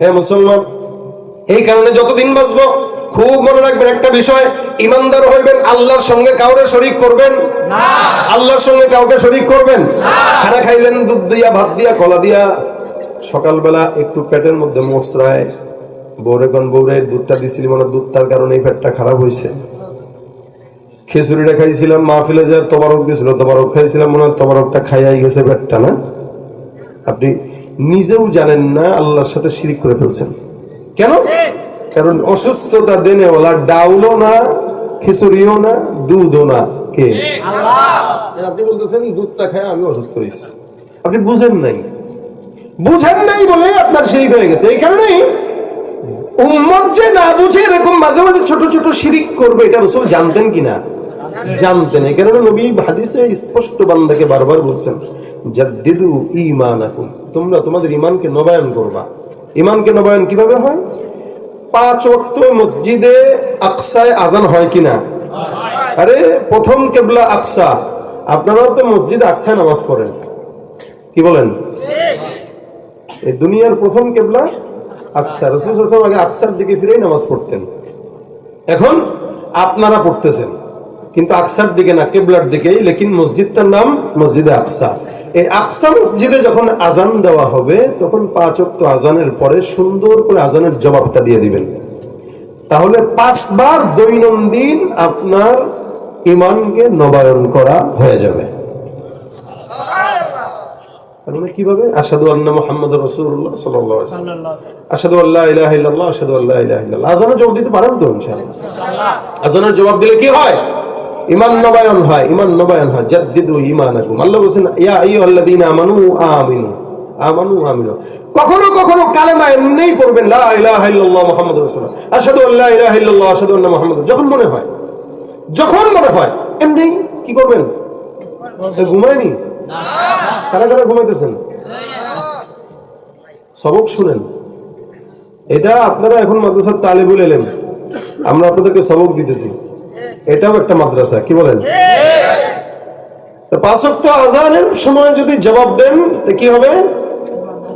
হ্যাঁ মুসলমান, এই কারণে যতদিন বাঁচবো, খুব মনে রাখবেন একটা বিষয়, ইমানদার হইবেন, আল্লাহর সঙ্গে কাউরে শরিক করবেন আল্লাহর সঙ্গে কাউকে শরিক করবেন খানা খাইলেন, দুধ দিয়া, ভাত দিয়া, কলা দিয়া, সকালবেলা একটু পেটের মধ্যে মশরায় বৌরে কোন বৌরে দুধটা দিছিলি, মনে দুধটার কারণে এই পেটটা খারাপ হয়েছে খিচুড়িটা খাইছিলাম, মাহফিলে যা তবারক দিছিল, তবারক খাইছিলাম, মনে হয় তবারকটা খাইয়াই গেছে পেটটা, না? আপনি নিজেও জানেন না আল্লাহর সাথে শিরিক করে ফেলছেন। কেন? কারণ অসুস্থতা দেনেওয়ালা ডাউলও না খিচুড়িও না দুধও না। কে? আপনি বলতেছেন দুধটা খায় আমি অসুস্থ হয়েছি। আপনি বুঝেন নাই। বুঝেন নাই বলে আপনার শিরিক হয়ে গেছে। এই কারণেই উম্মত যে না বুঝে এরকম মাঝে মাঝে ছোট ছোট শিরিক করবে এটা রসুল জানতেন কিনা? জানতেন। এই কারণে নবী হাদিসে স্পষ্ট বান্দাকে বারবার বলছেন জাদ্দিদু ঈমানাকুম। তোমরা তোমাদের ঈমানকে নবায়ন করবা। ঈমানকে নবায়ন কীভাবে হয়? পাঁচ ওয়াক্ত মসজিদে আকসায় আজান হয় কিনা? আরে, প্রথম কেবলা আকসা। আপনারাও তো মসজিদ আকসায় নামাজ পড়েন। কি বলেন? এই দুনিয়ার প্রথম কেবলা আকসা। রসুল হাসান আগে আকসার দিকে ফিরেই নামাজ পড়তেন। এখন আপনারা পড়তেছেন। কিন্তু আকসার দিকে না, কেবলার দিকেই, লেকিন মসজিদটার নাম মসজিদে আকসা। এই আকসা মসজিদে যখন আজান দেওয়া হবে, তখন পাঁচ অক্ত আজানের পরে সুন্দর করে আজানের জবাবটা দিয়ে দিবেন। তাহলে পাঁচবার দৈনন্দিন আপনার ইমানকে নবায়ন করা হয়ে যাবে। মানে কীভাবে? আসাদু আন্না মোহাম্মদ রসুল্লাহ ওয়াসাল্লাম। আসাদু আল্লাহ ইলাহা আসাদু আল্লাহ ইলাহা ইল্লাল্লাহ। আজানের জবাব দিতে পারেন তো আজানের জবাব দিলে কি হয়? ইমান নবায়ন হয়, ইমান নবায়ন হয়। জাদ্দিদু ঈমানাকুম। আল্লাহ বলেন ইয়া আইয়ুহাল্লাযীনা আমানু আমিনু। আমানু আমিনু। কখনো কখনো কালেমা এমনিই পড়বেন, লা ইলাহা ইল্লাল্লাহ মুহাম্মাদুর রাসূলুল্লাহ। আশহাদু ইলাহা ইল্লাল্লাহ, আশহাদু আন্না যখন মনে হয়, যখন মনে হয়, এমনি কি করবেন? ঘুমায়নি? কারা কারা ঘুমাইতেছেন? সবক শুনেন। এটা আপনারা এখন মাদ্রাসার তালিবুল এলেন আমরা আপনাদেরকে সবক দিতেছি। এটাও একটা মাদ্রাসা, কি বলেন? তো পাঁচ ওয়াক্ত আজানের সময় যদি জবাব দেন কি হবে?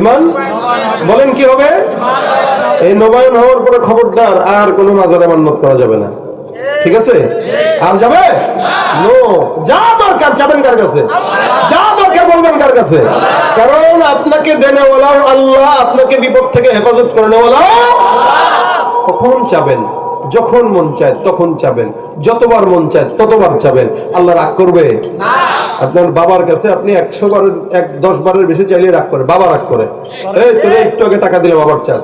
ইমান? বলেন কি হবে? এই নবায়ন হওয়ার পরে খবরদার আর কোনো মাজারে মান্নত করা যাবে না। ঠিক আছে? আর যাবে? যা দরকার যাবেন কার কাছে? যা দরকার বলবেন কার কাছে? কারণ আপনাকে দেনেওয়ালা আল্লাহ আপনাকে বিপদ থেকে হেফাজত করে নেওয়ালা কখন চাবেন? যখন মন চায় তখন চাবেন। যতবার মন চায় ততবার চাবেন। আল্লাহ রাগ করবে? আপনার বাবার কাছে আপনি একশো বার এক দশ বারের বেশি চাইলে রাগ করে। বাবা রাগ করে। এই তোরে একটু আগে টাকা দিলাম আবার চাষ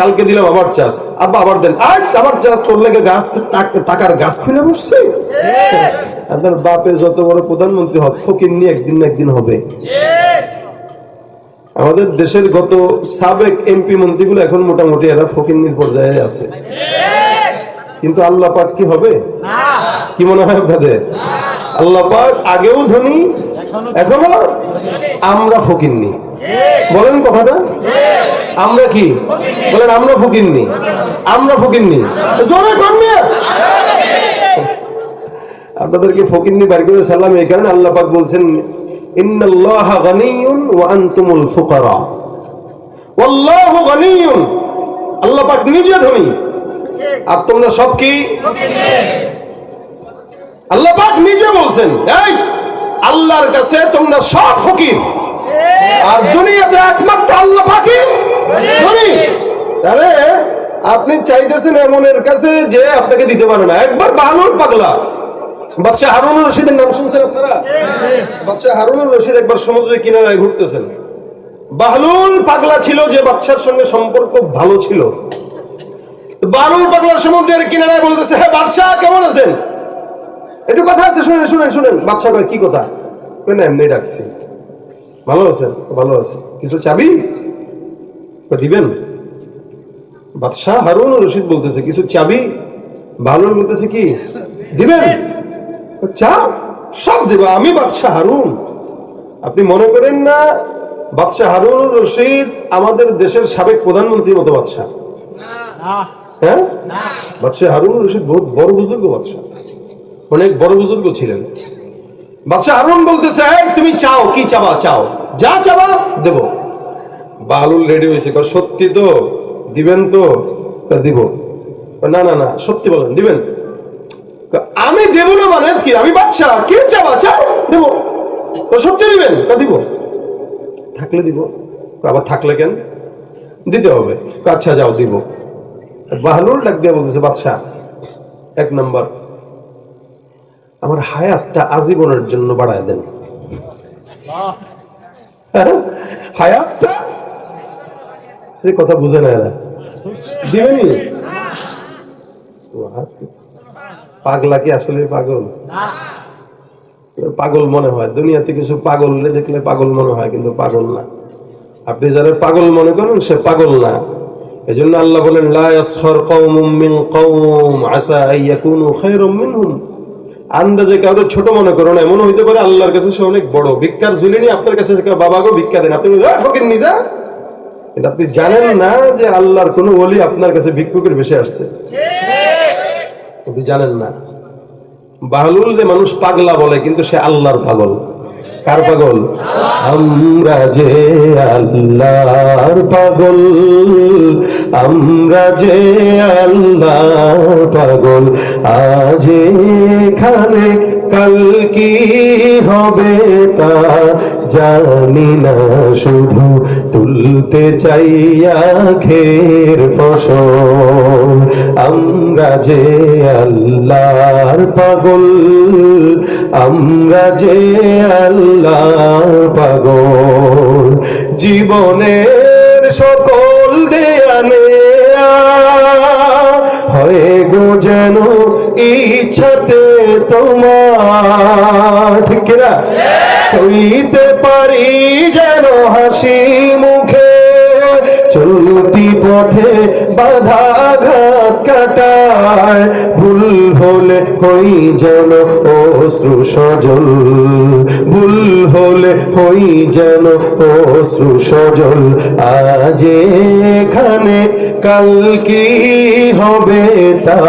কালকে দিলাম আবার চাষ আব্বা আবার দেন। আজ আবার চাষ তোর লেগে গাছ টাকার গাছ খুলে বসছে। আপনার বাপে যত বড় প্রধানমন্ত্রী হোক ফকির নিয়ে একদিন না একদিন হবে। আমাদের দেশের গত সাবেক এমপি মন্ত্রীগুলো এখন মোটামুটি এরা ফকিন্নির পর্যায়ে আছে। কিন্তু আল্লাহ পাক কি হবে? কি মনে হয় আপনাদের? আল্লাহ পাক আগেও ধনী, এখনও আমরা ফকিরনি বলেন কথাটা। আমরা কি? বলেন, আমরা ফকিরনি আমরা ফকিরনি জোরে কর মিয়া। আপনাদেরকে ফকিন্নি বার করে সালাম, এই কারণে আল্লাহ পাক বলছেন, ইন্নাল্লাহা গানিয়ুন ওয়া আনতুমুল ফুকারা। ওয়াল্লাহু গানিয়ুন। আল্লাহ পাক নিজে ধনী। আর তোমরা সব কি? আল্লাহ পাক নিজে বলছেন আল্লাহর কাছে তোমরা সব ফকির। আর দুনিয়াতে একমাত্র আল্লাহ ধনী। তাহলে আপনি চাইতেছেন এমনের কাছে যে আপনাকে দিতে পারে না। একবার বাহানুর পাগলা, বাদশাহ হারুনুর রশিদের নাম শুনছেন আপনারা? বাদশাহ হারুনুর রশিদ একবার সমুদ্রের কিনারায় ঘুরতেছেন। বাহলুল পাগলা ছিল যে বাচ্চার সঙ্গে সম্পর্ক ভালো ছিল। বালুল পাগলার সমুদ্রের কিনারায় বলতেছে হ্যাঁ বাদশাহ, কেমন আছেন? একটু কথা আছে, শুনেন শুনেন শুনেন। বাদশাহ কয়, কি কথা? এমনি ডাকছি। ভালো আছেন? ভালো আছে। কিছু চাবি? দিবেন? বাদশাহ হারুন রশিদ বলতেছে, কিছু চাবি? বালুল বলতেছে কি? দিবেন? চা? সব দেবা, আমি বাদশাহ হারুন। আপনি মনে করেন না, বাদশাহ হারুন রশিদ আমাদের দেশের সাবেক প্রধানমন্ত্রীর মতো বাদশাহ? হ্যাঁ? বাদশাহ হারুন রশিদ বহুত বড় বুজুর্গ বাদশাহ। অনেক বড় বুজুর্গ ছিলেন। বাদশাহ হারুন বলতেছে "এই, তুমি চাও কি চাবা? চাও। যা চাবা দেব। বালুল রেডি হয়েছে সত্যি তো দিবেন তো? দিব। না না না সত্যি বলেন দিবেন। আমি দেবো না মানে কি? আমি বাচ্চা কে চাবা? চাও দেবো। সত্যি দিবেন? তা দিব। থাকলে দিব। আবার থাকলে কেন? দিতে হবে। আচ্ছা যাও দিব। বাহালুর ডাক দিয়ে বলতেছে, বাদশাহ, এক নাম্বার, আমার হায়াতটা আজীবনের জন্য বাড়ায় দেন। হ্যাঁ? হায়াতটা? কথা বুঝে না। এরা দিবেনি? পাগলা কি আসলে পাগল? পাগল মনে হয়। দুনিয়াতে কিছু পাগল দেখলে পাগল মনে হয়, কিন্তু পাগল না। আপনি যারা পাগল মনে করেন, সে পাগল না। এই জন্য আল্লাহ বলেন লা ইয়াসখর মিন কওম আসা আন ইয়াকুনু খায়রুম মিনহুম। আন্দাজে কাউকে ছোট মনে করো না এমন হইতে পারে আল্লাহর কাছে সে অনেক বড়। ভিক্ষার ঝুলিনি আপনার কাছে বাবা গো ভিক্ষা দেন। আপনি বলবেন, "ওই ফকির নিজা? আপনি জানেন না যে আল্লাহর কোনো ওলি আপনার কাছে ভিক্ষুকের বেশি আসছে। আপনি জানেন না। বাহলুল যে মানুষ পাগলা বলে কিন্তু সে আল্লাহর পাগল। কার পাগল? আমরা যে আল্লাহর পাগল আমরা যে আল্লাহ পাগল আজ এখানে কাল কি হবে তা জানি না, শুধু তুলতে চাইয়া খের ফসল। আমরা যে আল্লাহর পাগল, আমরা যে আল্লাহর পাগল। জীবনের সকল দেয়ানে হয়ে গো যেন ইচ্ছাতে তোমার, ঠিক কিনা? সইতে পারি যেন হাসি মুখে, চলতি পথে বাধা ঘাত কাটায় ভুল হলে হই যেন, ও সজল ভুল হলে হই যেন, ও সজল আজ এখানে কাল কি হবে তা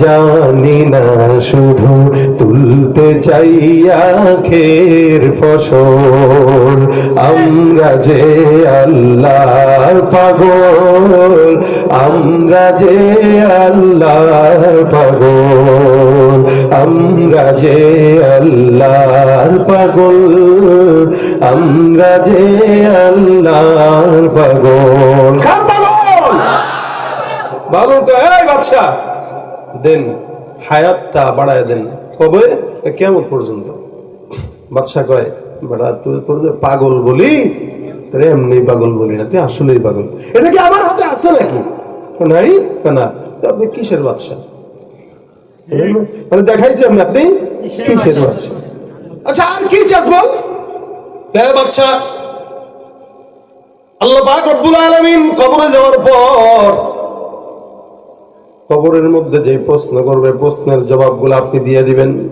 জানি না, শুধু তুলতে চাইয়া খের ফসল। আমরা যে আল্লাহর পাগল, আমরা যে আল্লাহর পাগল। আমরা যে আল্লাহর পাগল, আমরা যে আল্লাহর পাগল। বাবু তো এই বাদশা দেন, হায়াতটা বাড়ায় দেন। কবে? কেমন পর্যন্ত। বাদশা কয়, বেটা, তুই তোর পাগল বলি, তোর এমনি পাগল বলি না, তুই আসলেই পাগল। এটা কি আমার হাতে আছে নাকি? নাই? না আপনি কিসের বাদশা মানে দেখাইছি আমি আপনি কিসের বাদশা আচ্ছা আর কি চাস বল? বাদশা আল্লাহ রব্বুল কবরে যাওয়ার পর কবরের মধ্যে যে প্রশ্ন করবে, প্রশ্নের জবাবগুলো আপনি দিয়ে দিবেন।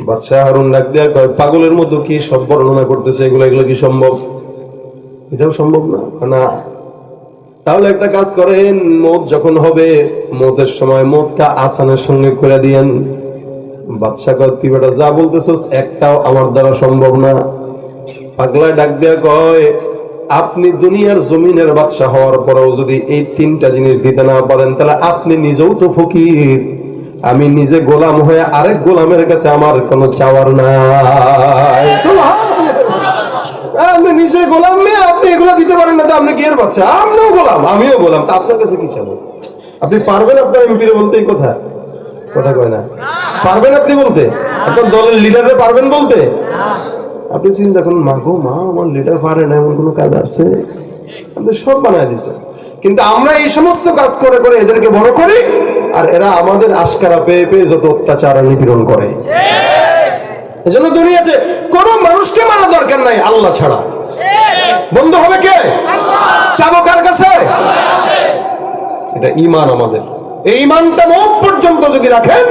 বাদশাহ হারুন ডাক দেয়া কয়, পাগলের মধ্যে কি সব বর্ণনা করতেছে? এগুলো এগুলো কি সম্ভব? এটাও সম্ভব না? না। তাহলে একটা কাজ করেন মত যখন হবে মতের সময় মতটা আসানের সঙ্গে করে দিয়েন। বাদশাহ কয় তুই বেটা যা বলতেছস, একটাও আমার দ্বারা সম্ভব না। পাগলায় ডাক দেয়া কয়, আপনি দুনিয়ার জমিনের বাদশাহ হওয়ার পরেও যদি এই তিনটা জিনিস দিতে না পারেন, তাহলে আপনি নিজেও তো ফকির। আমি নিজে গোলাম হয়ে আরেক গোলামের কাছে আমার কোনো চাওয়ার নাই। আপনি নিজে গোলাম মেয়ে আপনি এগুলো দিতে পারেন না তো আপনি কি এর বাচ্চা? আমিও গোলাম আমিও গোলাম তা আপনার কাছে কি চাবো? আপনি পারবেন আপনার এমপিরে বলতে এই কথা? কথা কয় না। পারবেন আপনি বলতে? আপনার দলের লিডারে পারবেন বলতে? আপনি চিন্তা করুন মা গো মা আমার লিডার পারে না এমন কোনো কাজ আছে? আপনি সব বানায় দিছে কিন্তু আমরা এই সমস্ত কাজ করে করে এদেরকে বড় করি আর এরা আমাদের আশকারা পেয়ে পেয়ে যত অত্যাচার আর নিপীড়ন করে। এজন্য দুনিয়াতে কোনো মানুষকে মারা দরকার নাই, আল্লাহ ছাড়া। বন্ধ হবে কে? চাবো কার কাছে? এটা ইমান আমাদের। এই ইমানটা মত পর্যন্ত যদি রাখেন,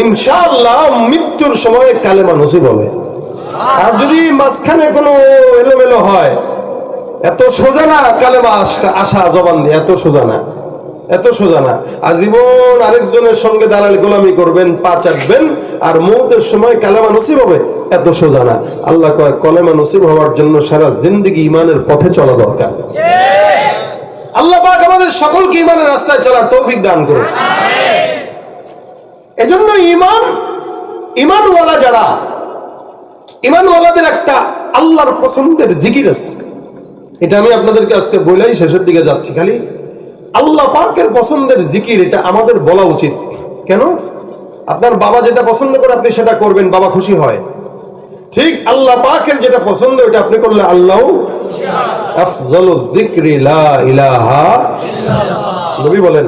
ইনশাআল্লাহ মৃত্যুর সময় কালেমা নসিব হবে। আর যদি মাঝখানে কোনো এলোমেলো হয়, এত সোজা না কালেমা আস- জবান এত সোজা না। এত সোজা না। আজীবন আরেকজনের সঙ্গে দালাল গোলামি করবেন, পা চাটবেন, আর মৌতের সময় কালেমা নসিব হবে, এত সোজা না। আল্লাহ কয়, কলেমা নসিব হওয়ার জন্য সারা জিন্দগি ইমানের পথে চলা দরকার। আল্লাহ পাক আমাদের সকলকে ইমানের রাস্তায় চলার তৌফিক দান করুন। এজন্য ইমান ইমানওয়ালা যারা ইমানওয়ালাদের একটা আল্লাহর পছন্দের জিকির আছে। এটা আমি আপনাদেরকে আজকে বলেই শেষের দিকে যাচ্ছি, খালি আল্লাহ পাকের পছন্দের জিকির, এটা আমাদের বলা উচিত। কেন? আপনার বাবা যেটা পছন্দ করে আপনি সেটা করবেন, বাবা খুশি হয়। ঠিক আল্লাহ পাকের যেটা পছন্দ ওটা আপনি করলে আল্লাহ নবী বলেন,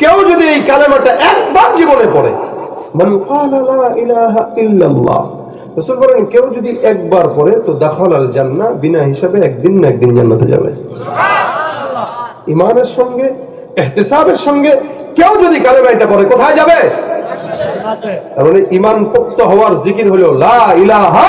কেউ যদি এই কালেমাটা একবার জীবনে পড়ে বলেন, কেউ যদি একবার পড়ে, তো দাখাল আল জান্নাহ বিনা হিসাবে একদিন না একদিন জান্নাতে যাবে। ইমানের সঙ্গে এহতেসাবের সঙ্গে কেউ যদি কালেমা এটা পড়ে কোথায় যাবে? তার মানে ইমান পোক্ত হওয়ার জিকির হলো লা ইলাহা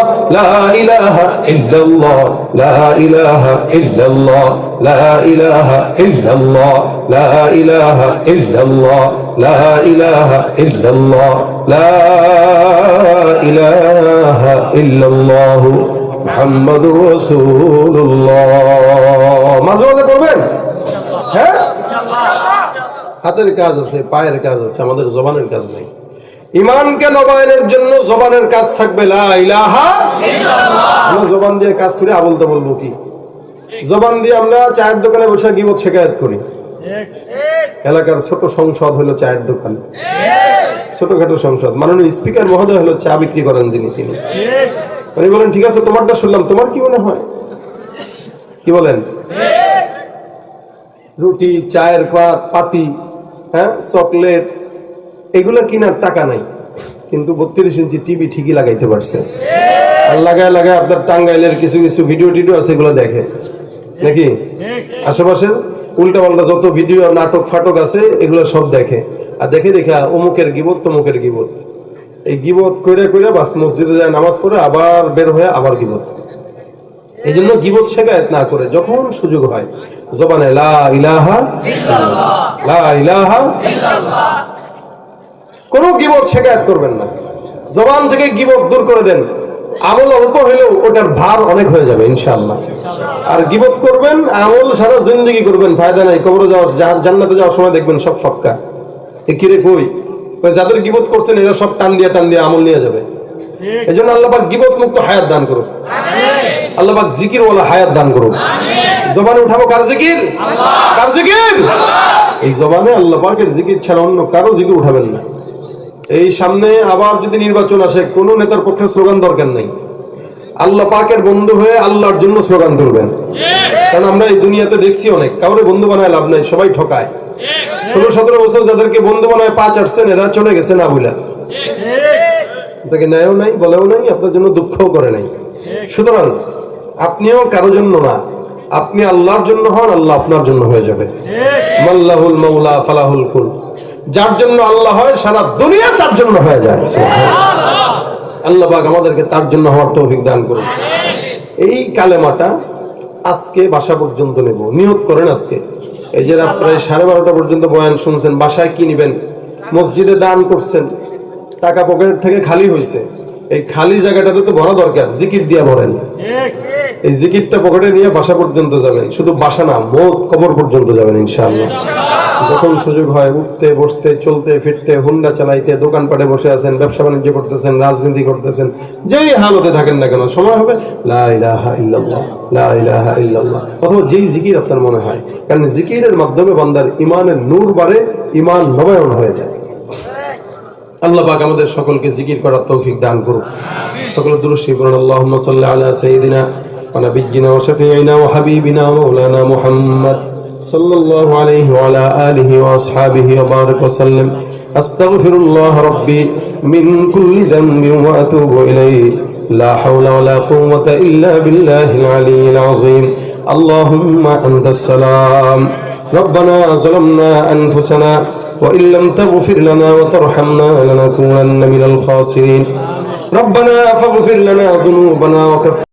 لا إله إلا الله لا إله إلا الله لا إله إلا الله لا إله إلا الله لا إله إلا الله لا إله إلا الله محمد رسول الله মাঝে মাঝে করবেন হ্যাঁ হাতের কাজ আছে পায়ের কাজ আছে আমাদের জবানের কাজ নেই ইমানকে নবায়নের জন্য জবানের কাজ থাকবে আমরা জবান দিয়ে কাজ করি আবল তো বলব কি জবান দিয়ে আমরা চায়ের দোকানে বসে গিবত শেখায়ত করি। এলাকার ছোট সংসদ হলো চায়ের দোকান। ছোটখাটো সংসদ। মাননীয় স্পিকার মহোদয় হলো চা বিক্রি করেন যিনি তিনি। উনি বলেন ঠিক আছে তোমারটা শুনলাম। তোমার কি মনে হয়? কি বলেন? রুটি চায়ের পাত পাতি হ্যাঁ চকলেট এগুলো কিনার টাকা নাই। কিন্তু বত্রিশ ইঞ্চি টিভি ঠিকই লাগাইতে পারছে। আর লাগায় লাগায় আপনার টাঙ্গাইলের কিছু কিছু ভিডিও টিডিও আছে, এগুলো দেখে। নাকি? আশেপাশের উল্টা পাল্টা যত ভিডিও, নাটক, ফাটক আছে, এগুলো সব দেখে। আর দেখে দেখে অমুকের গিবত, তমুকের গিবত। এই গিবত কইরা কইরা বাস মসজিদে যায়, নামাজ পড়ে আবার বের হয়ে আবার গিবত। এই জন্য গিবত শেখায়ত না করে, যখন সুযোগ হয়, জবানে লা ইলাহা লা ইলাহা কোনো গিবত শেখায়ত করবেন না। জবান থেকে গিবত দূর করে দেন। আমল অল্প হলেও ওটার ভার অনেক হয়ে যাবে ইনশাআল্লাহ। আর গিবত করবেন আমল সারা জিন্দগি করবেন ফায়দা নাই। কবরে যাওয়ার জান্নাতে যাওয়ার সময় দেখবেন সব ফক্কা। এ কিরে কই? ওই যাদের গিবত করছেন এরা সব টান দিয়ে টান দিয়ে আমল নিয়ে যাবে। এই জন্য আল্লাহ পাক গিবত মুক্ত হায়াত দান করুক। আল্লাহ পাক জিকির ওয়ালা হায়াত দান করুক। জবানে উঠাবো কার জিকির? কার জিকির? এই জবানে আল্লাহ পাকের জিকির ছাড়া অন্য কারও জিকির উঠাবেন না। এই সামনে আবার যদি নির্বাচন আসে, কোন নেতার পক্ষে স্লোগান দরকার নেই। আল্লাহ পাকের বন্ধু হয়ে আল্লাহর জন্য স্লোগান তুলবেন। কারণ আমরা এই দুনিয়াতে দেখছি অনেক, কাউরে বন্ধু বানায় লাভ নাই, সবাই ঠকায়। ষোলো, সতেরো বছর যাদেরকে বন্ধু বানায় পাঁচ আসছেন, এরা চলে গেছে না বুঝলা তাকে ন্যায়ও নাই, বলেও নাই, আপনার জন্য দুঃখও করে নাই। সুতরাং, আপনিও কারও জন্য না, আপনি আল্লাহর জন্য হন, আল্লাহ আপনার জন্য হয়ে যাবে। মাল্লাহুল মাওলা, ফালাহুল কুল। যার জন্য আল্লাহ হয় সারা দুনিয়া তার জন্য হয়ে যায়। আল্লাহ পাক আমাদেরকে তার জন্য হওয়ার তৌফিক দান করুন। এই কালেমাটা আজকে বাসা পর্যন্ত নেব। নিয়ত করেন আজকে। এই যে প্রায় সাড়ে বারোটা পর্যন্ত বয়ান শুনছেন বাসায় কি নিবেন? মসজিদে দান করছেন টাকা পকেট থেকে খালি হয়েছে এই খালি জায়গাটাতে তো ভরা দরকার জিকির দিয়ে ভরেন। এই জিকিরটা পকেটে নিয়ে বাসা পর্যন্ত যাবেন। শুধু বাসা না মত কবর পর্যন্ত যাবেন ইনশাআল্লাহ। যখন সুযোগ হয়, উঠতে, বসতে, চলতে, ফিরতে, হুন্ডা চালাইতে, দোকানপাটে বসে আছেন, ব্যবসা বাণিজ্য করতেছেন, রাজনীতি করতেছেন, যেই হালতে থাকেন না কেন, সময় হবে অথবা যেই জিকির আপনার মনে হয়, কারণ জিকিরের মাধ্যমে বান্দার ইমানের নূর বাড়ে ইমান নবায়ন হয়ে যায়। আল্লাহ পাক আমাদের সকলকে জিকির করার তৌফিক দান করুক। সকল দুরুশি করুন আল্লাহুম্মা সাল্লি আলা সাইয়্যিদিনা ওয়া নাবিয়্যিনা ওয়া শাফিঈনা ওয়া صلى الله عليه وعلى آله وأصحابه وبارك وسلم. أستغفر الله ربي من كل ذنب وأتوب إليه. لا حول ولا قوة إلا بالله العلي العظيم. اللهم أنت السلام. ربنا ظلمنا أنفسنا وإن لم تغفر لنا وترحمنا لنكونن من الخاسرين. ربنا فاغفر لنا ذنوبنا وكفر